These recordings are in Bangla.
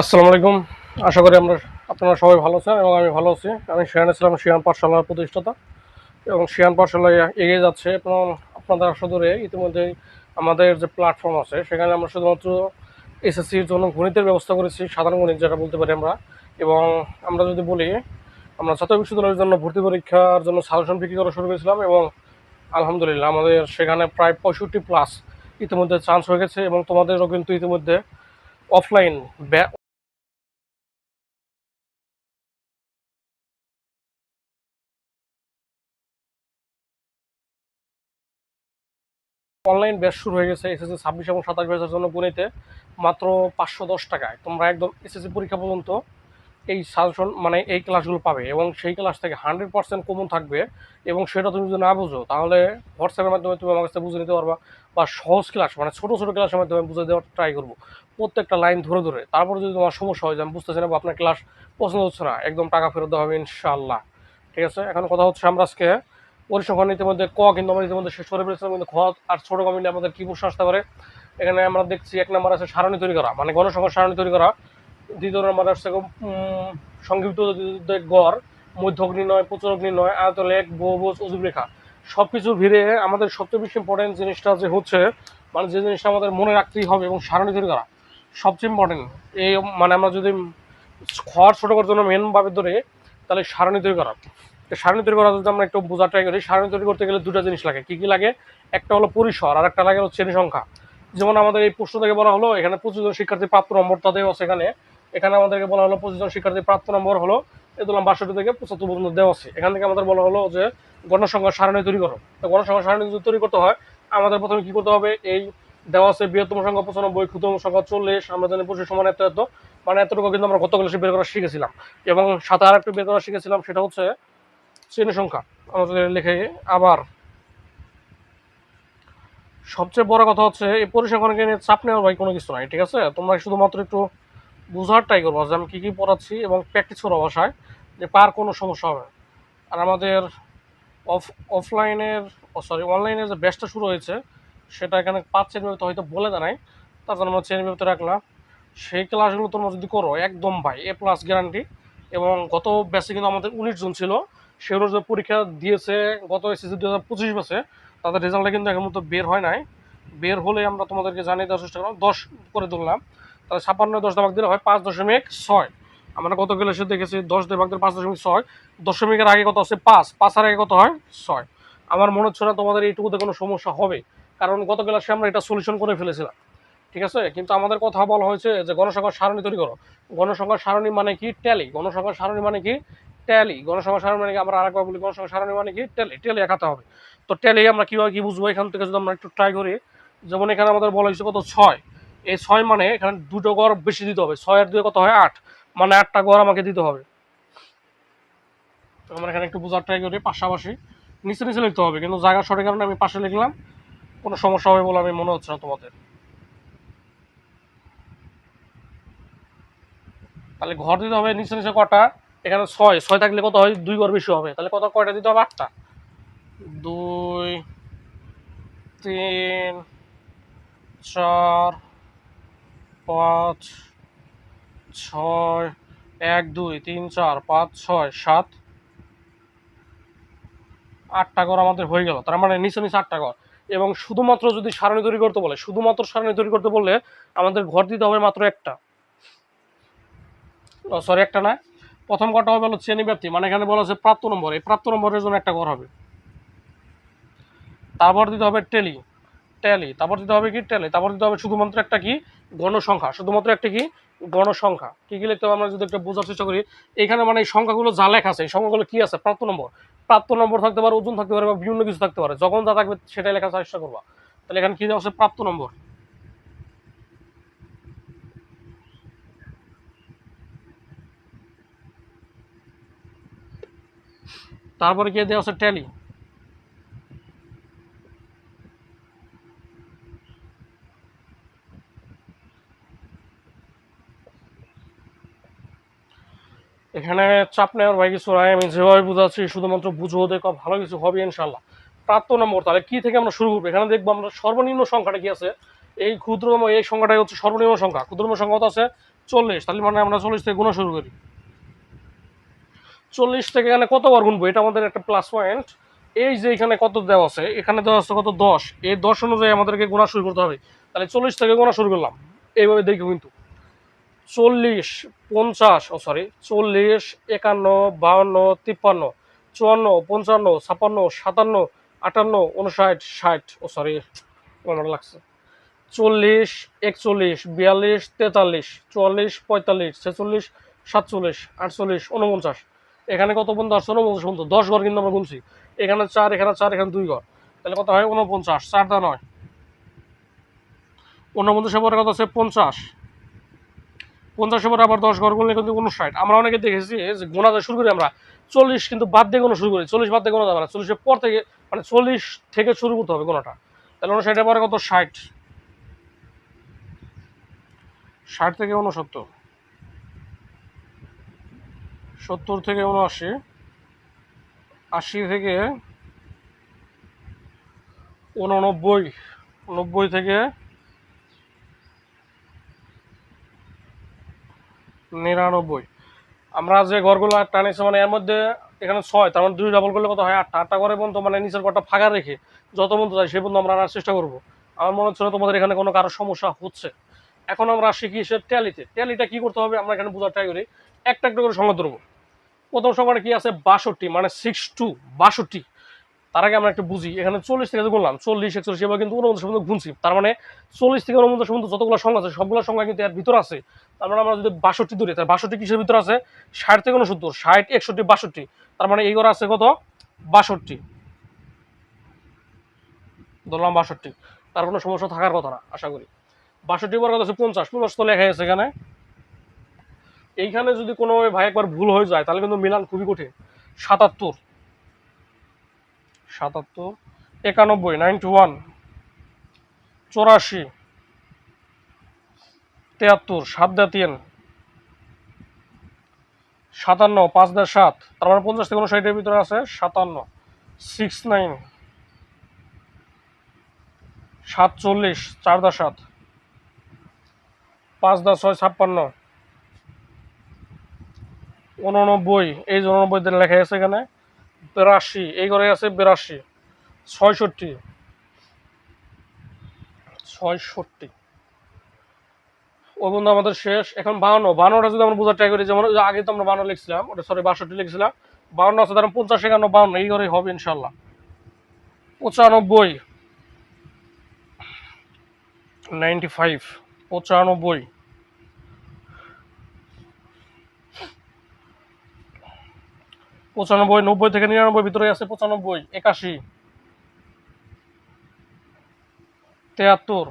আসসালামু আলাইকুম। আশা করি আমরা আপনারা সবাই ভালো আছেন এবং আমি ভালো আছি। আমি শিয়ান ইসলাম, শিয়ান পাঠশালার প্রতিষ্ঠাতা। এবং শিয়ান পাঠশালায় এগিয়ে যাচ্ছে এবং আপনাদের আশা ধরে ইতিমধ্যে আমাদের যে প্ল্যাটফর্ম আছে, সেখানে আমরা শুধুমাত্র এসএসসির জন্য গণিতের ব্যবস্থা করেছি, সাধারণ গণিত যেটা বলতে পারি আমরা। এবং আমরা যদি বলি, আমরা ছাত্র বিশ্ববিদ্যালয়ের জন্য ভর্তি পরীক্ষার জন্য সাজেশন বিক্রি করা শুরু করেছিলাম এবং আলহামদুলিল্লাহ আমাদের সেখানে প্রায় পঁয়ষট্টি প্লাস ইতিমধ্যে চান্স হয়ে গেছে এবং তোমাদেরও কিন্তু ইতিমধ্যে অফলাইন অনলাইন ব্যাচ শুরু হয়ে গেছে এসএসসি ছাব্বিশ এবং সাতাশ ব্যাচের জন্য গণিতে। মাত্র পাঁচশো দশ টাকায়। তোমরা একদম এসএসসি পরীক্ষা পর্যন্ত এই সাজেশন মানে এই ক্লাসগুলো পাবে এবং সেই ক্লাস থেকে হান্ড্রেড পার্সেন্ট কমন থাকবে এবং সেটা তুমি যদি না বুঝো, তাহলে হোয়াটসঅ্যাপের মাধ্যমে তুমি আমার কাছে বুঝে নিতে পারবা বা সহজ ক্লাস মানে ছোটো ছোটো ক্লাসের মাধ্যমে বুঝে দেওয়ার ট্রাই করব। প্রত্যেকটা লাইন ধরে ধরে। তারপরে যদি তোমার সমস্যা হয়, যে আমি বুঝতেছি না বা আপনার ক্লাস পছন্দ হচ্ছে না, একদম টাকা ফেরত দেওয়া হবে ইনশাল্লাহ ঠিক আছে? এখন কথা হচ্ছে আমরা আজকে পরিসংখ্যান ইতিমধ্যে ক কিন্তু আমরা ইতিমধ্যে শেষ করে ফেলেছিলাম কিন্তু খ আর ছোট কমিলে আমাদের কি প্রশ্ন আসতে পারে? এখানে আমরা দেখছি এক নম্বর আছে সারণী তৈরি করা মানে গণসংখ্যার সারণী তৈরি করা। দ্বিতীয় নম্বর আসছে সংক্ষিপ্ত গড় মধ্যক নির্ণয় প্রচুরক নির্ণয় আয়তল এক বহুভুজ অজুব রেখা। সব কিছু ভিড়ে আমাদের সবচেয়ে বেশি ইম্পর্টেন্ট জিনিসটা যে হচ্ছে মানে যে জিনিসটা আমাদের মনে রাখতেই হবে এবং সারণী তৈরি করা সবচেয়ে ইম্পর্টেন্ট এই মানে আমরা যদি খড় ছোটো করার জন্য মেনভাবে ধরে, তাহলে সারণী তৈরি করা। সারণী তৈরি করা যদি আমরা একটু বোঝার ট্রাই করি। সারণী তৈরি করতে গেলে দুটো জিনিস লাগে। কী কী লাগে? একটা হলো পরিসর, আর একটা লাগে হচ্ছে সংখ্যা। যেমন আমাদের এই প্রশ্ন থেকে বলা হলো, এখানে পঁচিশ জন শিক্ষার্থী প্রাপ্ত নম্বরটা দেওয়া আছে এখানে। এখানে আমাদেরকে বলা হলো পঁচিশ জন শিক্ষার্থী প্রাপ্ত নম্বর হলো এ বাষট্টি থেকে পঁচাত্তর পর্যন্ত দেওয়া আছে। এখান থেকে আমাদের বলা হলো যে গণসংখ্যা সারণী তৈরি করো। তো গণসংখ্যা সারণী যদি তৈরি করতে হয়, আমাদের প্রথমে কী করতে হবে? এই দেওয়া আছে বৃহত্তম সংখ্যা পঁচানব্বই, ক্ষুদ্রতম সংখ্যা চল্লিশ, আমরা জানি পঁচিশ সমান এত এত। মানে এতটুকু কিন্তু আমরা গত ক্লাসে বের করা শিখেছিলাম। এবং সাথে আর একটু বের করা শিখেছিলাম, সেটা হচ্ছে শ্রেণি সংখ্যা আমাদের লিখে আবার। সবচেয়ে বড় কথা হচ্ছে, এই পরিসংখ্যানকে নিয়ে চাপ নেওয়ার ভাই কোনো কিছু নাই, ঠিক আছে? তোমরা শুধুমাত্র একটু বোঝার ট্রাই করব যে আমি কী কী পড়াচ্ছি এবং প্র্যাকটিস করো বাসায় যে পার কোনো সমস্যা হবে আর আমাদের অফ অফলাইনের সরি অনলাইনের যে ব্যাচটা শুরু হয়েছে, সেটা এখানে পাঁচ চেন তো হয়তো বলে দেয় তার জন্য আমরা চেন বিভক্ত রাখলাম। সেই ক্লাসগুলো তোমরা যদি করো, একদম ভাই এ প্লাস গ্যারান্টি এবং গত ব্যাচে কিন্তু আমাদের উনিশ জন ছিল সেগুলো যে পরীক্ষা দিয়েছে গত এসএসসি দু হাজার পঁচিশ ব্যাচে তাদের রেজাল্টটা কিন্তু এখন মতো বের হয় নাই। বের হলে আমরা তোমাদেরকে জানিয়ে দেওয়ার চেষ্টা করলাম, দশ করে তুললাম তাহলে ছাপ্পান্ন দশ ভাগ দিলে হয় পাঁচ দশমিক ছয়। আমরা গত ক্লাসে দেখেছি দশ ভাগ দিলে পাঁচ দশমিক ছয়। দশমিকের আগে কত আছে? পাঁচ। পাঁচের আগে কত হয়? ছয়। আমার মনে হচ্ছে না তোমাদের এইটুকুতে কোনো সমস্যা হবে, কারণ গত ক্লাসে আমরা এটা সলিউশন করে ফেলেছিলাম। ঠিক আছে? কিন্তু আমাদের কথা বলা হয়েছে যে গণসংখ্যার সারণী তৈরি করো। গণসংখ্যার সারণী মানে কি? ট্যালি গণসংখ্যার সারণী মানে কি? ট্যালি গণসংখ্যার সারণী মানে আমরা আরেকবার বলি গণসংখ্যার সারণী মানে কি? ট্যালি ট্যালি একাতে হবে। তো ট্যালি আমরা কীভাবে কী বুঝব? এখান থেকে যদি আমরা একটু ট্রাই করি, যেমন এখানে আমাদের বলা হয়েছে কত? ছয়। এই ছয় মানে এখানে দুটো গড় বেশি দিতে হবে। ছয় আর দুয়ে কত হয়? আট। মানে আটটা গড় আমাকে দিতে হবে। আমরা এখানে একটু বোঝার ট্রাই করি পাশাপাশি। নিচে নিচে লিখতে হবে, কিন্তু জায়গা সঠিক কারণে আমি পাশে লিখলাম। কোনো সমস্যা হবে বলে আমি মনে হচ্ছে না তোমাদের। তাহলে ঘর দিতে হবে নিচে নিচে কটা? এখানে ছয় ছয় থাকলে কত হয়? দুই ঘর বেশি হবে। তাহলে কত কয়টা দিতে হবে? আটটা। দুই, তিন, চার, পাঁচ, ছয়, এক, দুই, তিন, চার, পাঁচ, ছয়, সাত। আটটা ঘর আমাদের হয়ে গেল। তার মানে নিচে নিচে আটটা ঘর। এবং শুধুমাত্র যদি সারণী তৈরি করতে বলে, শুধুমাত্র সারণী তৈরি করতে বললে আমাদের ঘর দিতে হবে মাত্র একটা। সরি একটা না। প্রথম ঘরটা হবে হলো শ্রেণি ব্যাপ্তি মানে এখানে বলা আছে প্রাপ্ত নম্বর। এই প্রাপ্ত নম্বরের জন্য একটা ঘর হবে। তারপর দিতে হবে টেলি ট্যালি তারপর দিতে হবে কি ট্যালি তারপর দিতে হবে শুধুমাত্র একটা কি? গণসংখ্যা। শুধুমাত্র একটা কি? গণসংখ্যা। কি কি লিখতে হবে আমরা যদি একটা বোঝার চেষ্টা করি, এখানে মানে এই সংখ্যাগুলো যা লেখা আছে, এই সংখ্যাগুলো কি আছে? প্রাপ্ত নম্বর। প্রাপ্ত নম্বর থাকতে পারে, ওজন থাকতে পারে বা বিভিন্ন কিছু থাকতে পারে। যখন যা থাকবে সেটাই লেখার চেষ্টা করবা। তাহলে এখানে কি দেওয়া আছে? প্রাপ্ত নম্বর। তারপরে কি দেওয়া আছে ট্যালি এখানে চাপ নেওয়ার ভাই কিছু নাই আমি যেভাবে বুঝাচ্ছি, শুধুমাত্র বুঝো, দেখো, ভালো কিছু হবে ইনশাল্লাহ প্রাপ্ত নম্বর, তাহলে কি থেকে আমরা শুরু করব? এখানে দেখব আমরা সর্বনিম্ন সংখ্যাটা কি আছে? এই ক্ষুদ্রতম, এই সংখ্যাটাই হচ্ছে সর্বনিম্ন সংখ্যা। ক্ষুদ্রতম সংখ্যা কত আছে? চল্লিশ। তাহলে মানে আমরা চল্লিশ থেকে গুণা শুরু করি। চল্লিশ থেকে এখানে কতবার গুনবো? এটা আমাদের একটা প্লাস পয়েন্ট এই যে এখানে কত দেওয়া আছে? এখানে দেওয়া আছে কত? দশ। এই দশ অনুযায়ী আমাদেরকে গোনা শুরু করতে হবে। তাহলে চল্লিশ থেকে গোনা শুরু করলাম। এইভাবে দেখব কিন্তু। চল্লিশ, পঞ্চাশ, ও সরি চল্লিশ, একান্ন, বাউন্ন, তিপ্পান্ন, চুয়ান্ন, পঞ্চান্ন ছাপান্ন সাতান্ন, আটান্ন উনষাট ষাট, ও সরি আমার লাগছে। চল্লিশ, একচল্লিশ, বিয়াল্লিশ, তেতাল্লিশ, চুয়াল্লিশ, পঁয়তাল্লিশ, ছেচল্লিশ, সাতচল্লিশ, আটচল্লিশ উনপঞ্চাশ এখানে কত পর্যন্ত আসছে? উনপঞ্চাশ পর্যন্ত। দশ ঘর কিন্তু আমরা গুনছি। এখানে চার এখানে চার, এখানে দুই ঘর। তাহলে কত হয়? উনপঞ্চাশ। চার দা নয়। উনপঞ্চাশের পরে কত আছে? পঞ্চাশ। পঞ্চাশের পরে আবার দশ ঘর গুনলে কিন্তু উনষাট। আমরা অনেকে দেখেছি যে গোনা শুরু করি আমরা। চল্লিশ কিন্তু বাদ দিয়ে গোনা শুরু করি। চল্লিশ বাদ দিয়ে গোনা যাবে না। চল্লিশের পর থেকে মানে চল্লিশ থেকে শুরু করতে হবে গোনাটা। তাহলে উনষাটের পরে কত? ষাট। ষাট থেকে উনসত্তর। সত্তর থেকে উনআশি, আশি থেকে উননব্বই, নব্বই থেকে নিরানব্বই। আমরা যে ঘরগুলো টানিছি মানে এর মধ্যে এখানে ছয়, তার মানে দুই ডাবল করলে কত হয়? আটটা। আটটা করে পর্যন্ত মানে নিচের ঘরটা ফাঁকা রেখে যত পর্যন্ত যায় সে পর্যন্ত আমরা আনার চেষ্টা করব। আমার মনে হচ্ছে তোমাদের এখানে কোনো কারও সমস্যা হচ্ছে। এখন আমরা শিখি সে ট্যালিতে ট্যালিটা কী করতে হবে? আমরা এখানে বোঝার ট্রাই করি। একটা একটা করে সংখ্যা ধরবো। প্রথম সংখ্যাটা কি আছে? বাষট্টি মানে সিক্স টু বাষট্টি। তার আগে আমরা একটু বুঝি, এখানে চল্লিশ থেকে বললাম চল্লিশ, একচল্লিশ, এবার কিন্তু উনপঞ্চাশ পর্যন্ত গুনছি। তার মানে চল্লিশ থেকে উনপঞ্চাশ পর্যন্ত যতগুলো সংখ্যা আছে, সবগুলো সংখ্যা কিন্তু এর ভিতর আছে। তার মানে আমরা যদি বাষট্টি ধরি, তাহলে বাষট্টি কিসের ভিতর আছে? ষাট থেকে উনসত্তর, ষাট, একষট্টি, বাষট্টি। তার মানে এই ঘরে আছে কত? বাষট্টি। ধরলাম বাষট্টি। তার কোনো সমস্যা থাকার কথা না, আশা করি। বাষট্টি কথা আছে পঞ্চাশ পঞ্চাশ তো লেখা আছে এখানে। এইখানে যদি কোনো ভাই একবার ভুল হয়ে যায়, তাহলে কিন্তু মিলান খুবই কঠিন। সাতাত্তর। সাতাত্তর, একানব্বই, নাইনটি ওয়ান, চৌরাশি, তেয়াত্তর সাত দা তিন সাতান্ন পাঁচ দা সাত, তার মানে পঞ্চাশ থেকে ষাটের ভিতরে আছে সাতান্ন, সিক্স নাইন, সাতচল্লিশ চার দা সাত পাঁচ দা ছয়, ছাপ্পান্ন উননব্বই, এই যে উননব্বই দিন লেখা আছে এখানে, বিরাশি, এই ঘরে আছে বিরাশি, ছয়ষট্টি ছয়ষট্টি। ওই বন্ধু আমাদের শেষ, এখন বাহান্ন বাহান্নটা যদি আমরা বোঝার ট্রাই করি, যেমন আগে তো আমরা বাহান্ন লিখছিলাম, ওটা সরি বাষট্টি লিখছিলাম বাহান্ন আছে তার পঞ্চাশ, একান্ন বাহান্ন এই ঘরেই হবে ইনশাল্লাহ পঁচানব্বই নাইনটি ফাইভ পঁচানব্বই। পঁচানব্বই, নব্বই থেকে নিরানব্বই, ভিতরে আছে পঁচানব্বই, একাশি। তেয়াত্তর।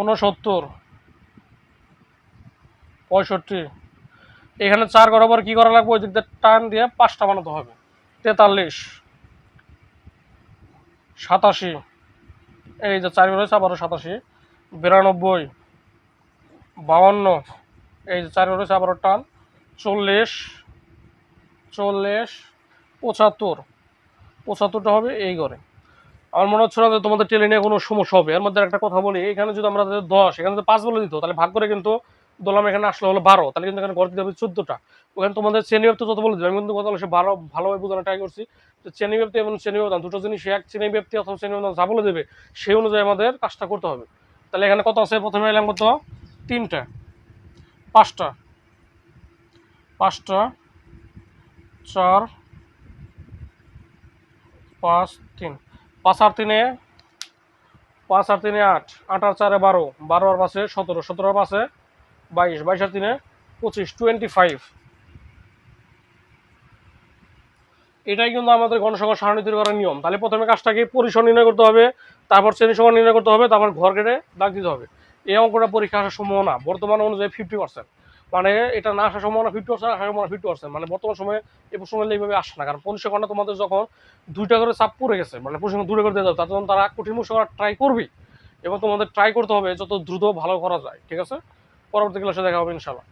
উনসত্তর পঁয়ষট্টি। এখানে চার বরাবর কি করা লাগবে? ওই দিক টান দিয়ে পাঁচটা বানাতে হবে। তেতাল্লিশ। সাতাশি। এই যে চার রয়েছে আবারও সাতাশি। বিরানব্বই। বাউন্ন। এই যে চার রয়েছে আবারও টান। চল্লিশ চল্লিশ, পঁচাত্তর। পঁচাত্তরটা হবে এই ঘরে আমার মনে হচ্ছে না যে তোমাদের টেলে নিয়ে কোনো সমস্যা হবে। এর মধ্যে একটা কথা বলি, এখানে যদি আমরা দশ, এখানে যদি পাঁচ বলে দিত, তাহলে ভাগ করে কিন্তু দোলাম এখানে আসলে হলো বারো, তাহলে কিন্তু এখানে ঘর দিতে হবে চোদ্দোটা। ওখানে তোমাদের শ্রেণি ব্যক্তি যত বলে দিবে, আমি কিন্তু কথা সে বারো, ভালোভাবে বোঝানো ট্রাই করছি। শ্রেণি ব্যক্তি এবং শ্রেণি ব্যবধান, দুটো জিনিস এক শ্রেণি ব্যক্তি অথবা ব্যবধান যা বলে দেবে, সেই অনুযায়ী আমাদের কাজটা করতে হবে। তাহলে এখানে কত আছে? প্রথমে এলাম কত? তিনটা, পাঁচটা। পাঁচটা, চার, পাঁচ, তিন। পাঁচ আর তিনে, পাঁচ আর তিনে আট আট আর চারে বারো বারো আর পাশে সতেরো সতেরো আর পাশে বাইশ বাইশ আর তিনে পঁচিশ টোয়েন্টি ফাইভ এটাই কিন্তু আমাদের গণসংখ্যা সারণী তৈরি করার নিয়ম। তাহলে প্রথমে কাজটাকে পরিসর নির্ণয় করতে হবে, তারপর শ্রেণি সংখ্যা নির্ণয় করতে হবে, তারপর ঘর কেটে দাগ দিতে হবে। এই অঙ্কটা পরীক্ষা আসার সম্ভাবনা বর্তমান অনুযায়ী ফিফটি পার্সেন্ট মানে এটা না আসার সম্ভাবনা ফিফটি পার্সেন্ট, আসার সম্ভাবনা ফিফটি পার্সেন্ট। মানে বর্তমান সময়ে এই প্রশ্নগুলো এইভাবে আসে না। কারণ পরিসংখ্যানটা তোমাদের যখন দুইটা করে চাপ পড়ে গেছে মানে পরিসংখ্যান দুটো করে দিয়ে যাবে তখন তারা কঠিন করার ট্রাই করবে। এবং তোমাদের ট্রাই করতে হবে যত দ্রুত ভালো করা যায়, ঠিক আছে? পরবর্তী ক্লাসে দেখা হবে ইনশাল্লাহ